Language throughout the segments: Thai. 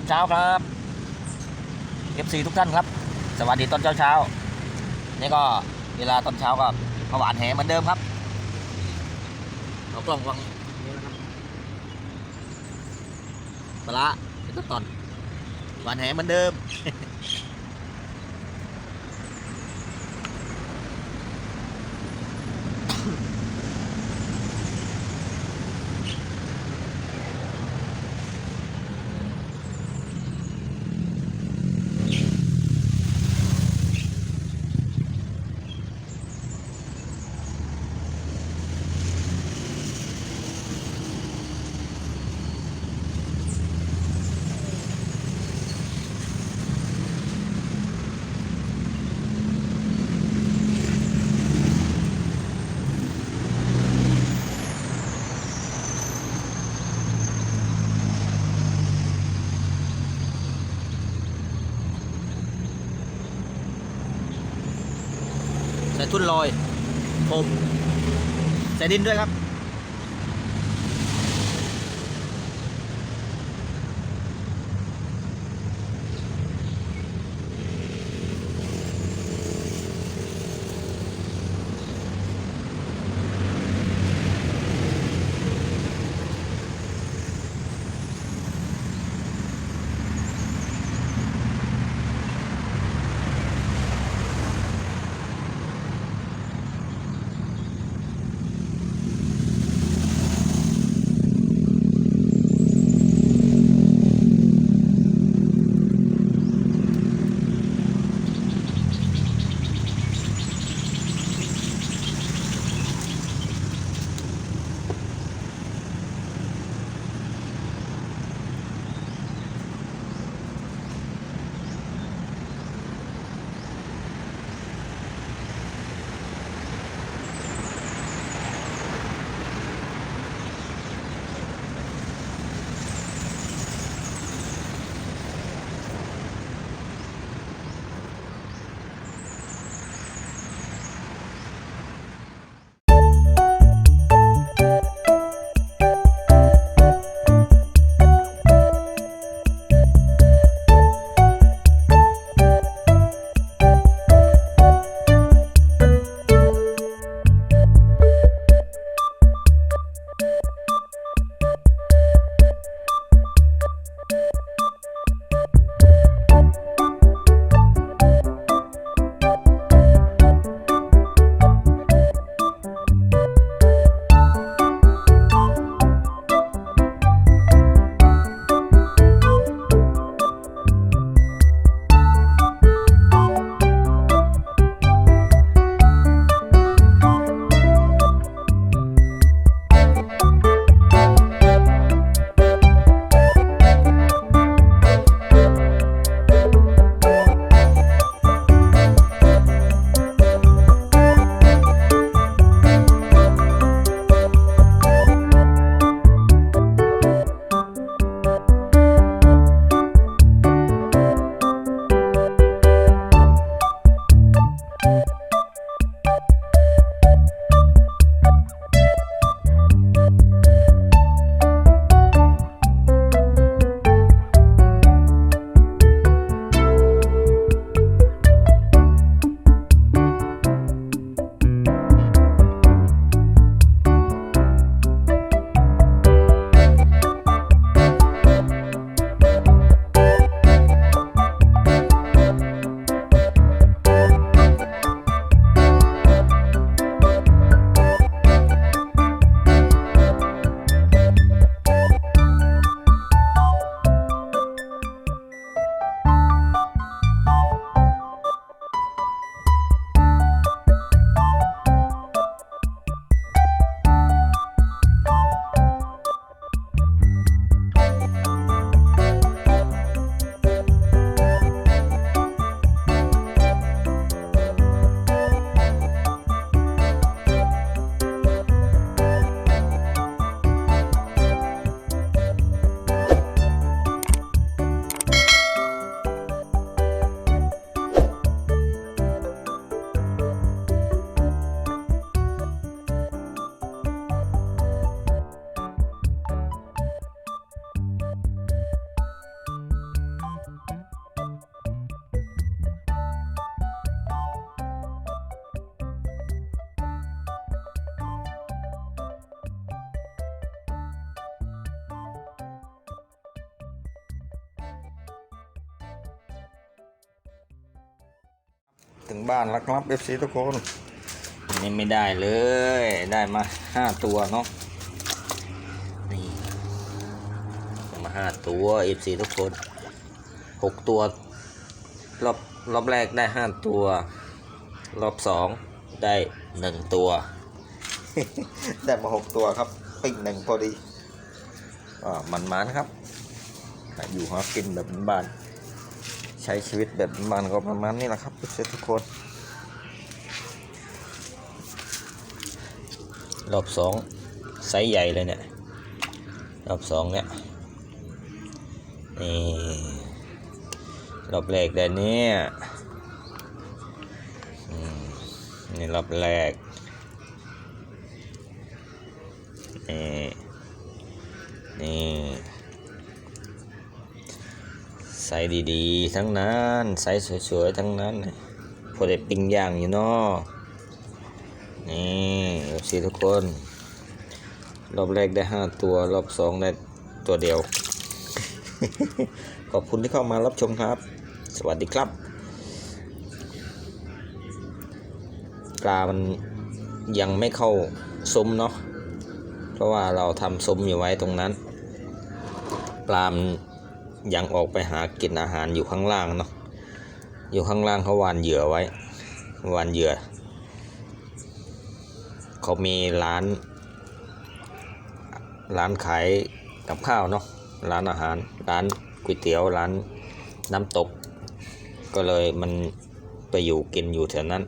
อนเช้าครับ FC ทุกท่านครับ สวัสดีตอนเช้าเช้านี่ก็เวลาตอนเช้าก็มาหวานแหเหมือนเดิมครับเอากล้องวางนี่นะครับปลาเป็นต้นตอนหวานแหเหมือนเดิม ใส่ทุ่นลอย ผมใส่ดินด้วยครับ ถึงบ้านแล้วครับเอฟซีทุกคนอันนี่ไม่ได้เลยได้มาห้าตัวเนาะนี่ได้มาห้าตัวเอฟซีทุกคนหกตัว รอบรอบแรกได้ห้าตัว รอบสองได้หนึ่งตัว ได้มาหกตัวครับปิ้งหนึ่งพอดีอ่ามันมานะครับ อยู่หากินแบบบ้านๆ ใช้ชีวิตแบบบ้านก็ประมาณนี้แหละครับเพื่อนทุกคนรอบสองไซส์ใหญ่เลยเนี่ยรอบสองเนี่ยนี่รอบแรกได้เนี่ยอืมนี่รอบแรก ไซส์ดีๆ ทั้งนั้นไซส์สวยๆ ทั้งนั้นพอได้ปิ้งย่างอยู่เนาะนี่เอฟซีทุกคน รอบแรกได้ห้าตัว รอบสองได้ตัวเดียว ขอบคุณที่เข้ามารับชมครับ สวัสดีครับ ปลามันยังไม่เข้าซุ้มเนาะเพราะว่าเราทำซุ้มอยู่ไว้ตรงนั้น ปลามัน ยังออกไปหากินอาหารอยู่ข้างล่างเนาะอยู่ข้างล่างเขาวานเหยื่อไว้ วานเหยื่อ เขามีร้าน ร้านขายกับข้าวเนาะร้านอาหาร ร้านก๋วยเตี๋ยวร้านน้ำตก ก็เลยมันไปอยู่กินอยู่แถวนั้น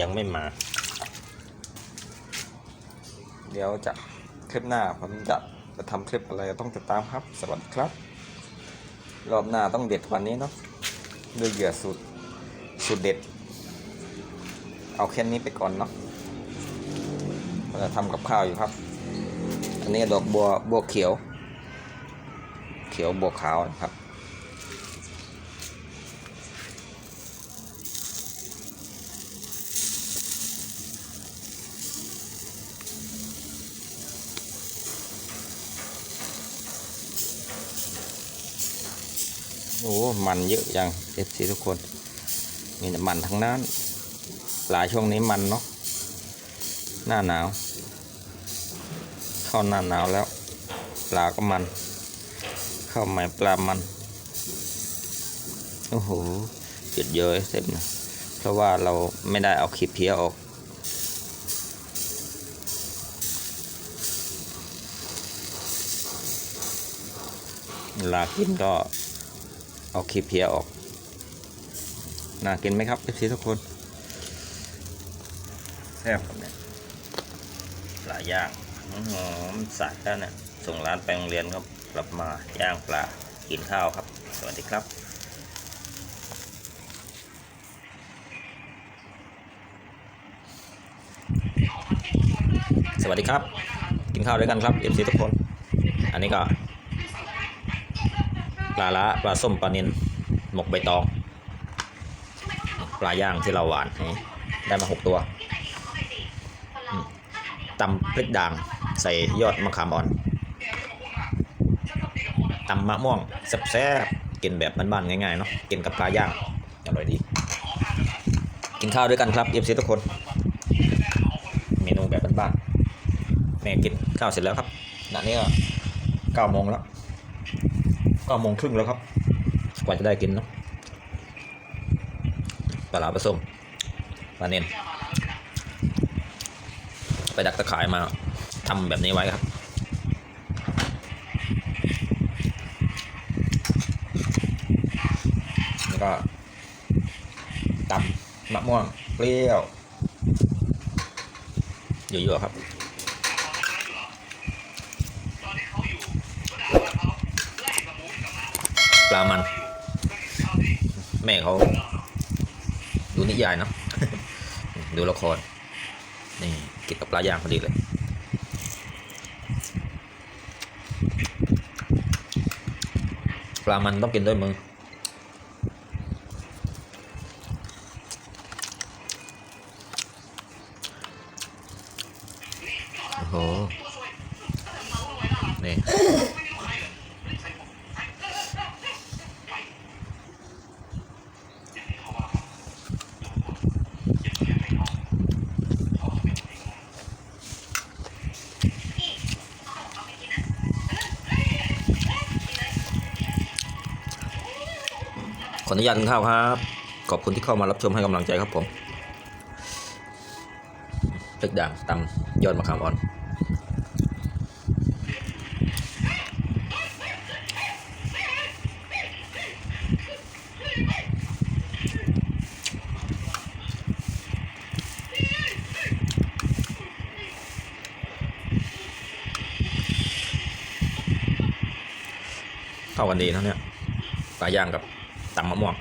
ยังไม่มา เดี๋ยวจะคลิปหน้าผมจะ จะทำคลิปอะไรต้องติดตามครับ สวัสดีครับ รอบหน้าต้องเด็ดกวันนี้เนาะด้วยเหยื่อสุดสุดเด็ด เอาแค่นี้ไปก่อนเนาะเราจะทำกับข้าวอยู่ครับ อันนี้ดอกบัวบัวเขียว เขียวบัวขาวนะครับ โอ้มันเยอะจังเอฟซีทุกคนมีแต่มันทั้งนั้น หลายช่วงนี้มันเนาะหน้าหนาว เข้าหน้าหนาวแล้ว ปลาก็มัน เข้าใหม่ปลามันโอ้โหเยอะเยอะเต็มเลยเพราะว่าเราไม่ได้เอาขีบเพี้ยออกลากินก็ เอาขีเพียออก น่ากินไหมครับเอฟซีทุกคนแซ่บครับเนี่ยปลาย่างหอมสายแล้วเนี่ยส่งร้านไปโรงเรียนครับกลับมาย่างปลากินข้าวครับ สวัสดีครับสวัสดีครับ กินข้าวด้วยกันครับเอฟซีทุกคน อันนี้ก็ ปลาละปลาส้มปลานินหมกใบตอง ปลาย่างที่เราหวานนี่ได้มาหกตัวตำพริกด่างใส่ยอดมะขามอ่อนตำมะม่วงแซ่บๆกินแบบบ้านๆง่ายๆเนาะกินกับปลาย่างอร่อยดี กินข้าวด้วยกันครับเอฟซีทุกคน เมนูแบบบ้านๆแม่กินข้าวเสร็จแล้วครับณะนี้ก็เก้าโมงแล้ว ก้าโมงครึ่งแล้วครับ กว่าจะได้กินเนาะปลาหลาปลาส้มปลาเนนไปดักตะข่ายมาทำแบบนี้ไว้ครับแล้วก็ตำมะม่วงเปรี้ยวเยอะๆครับ ปลามัน แม่เขาดูนิยายเนาะดูละคร นี่กินกับปลาย่างพอดีเลยปลามันต้องกินด้วยมือโอ้โหนี่ นุญาตกินข้าวครับ ขอบคุณที่เข้ามารับชมให้กำลังใจครับผมเล็กด่างตำยอดมะขามอ่อนเข้ากันดีนะเนี่ยปลาย่างกับ ตำมะม่วง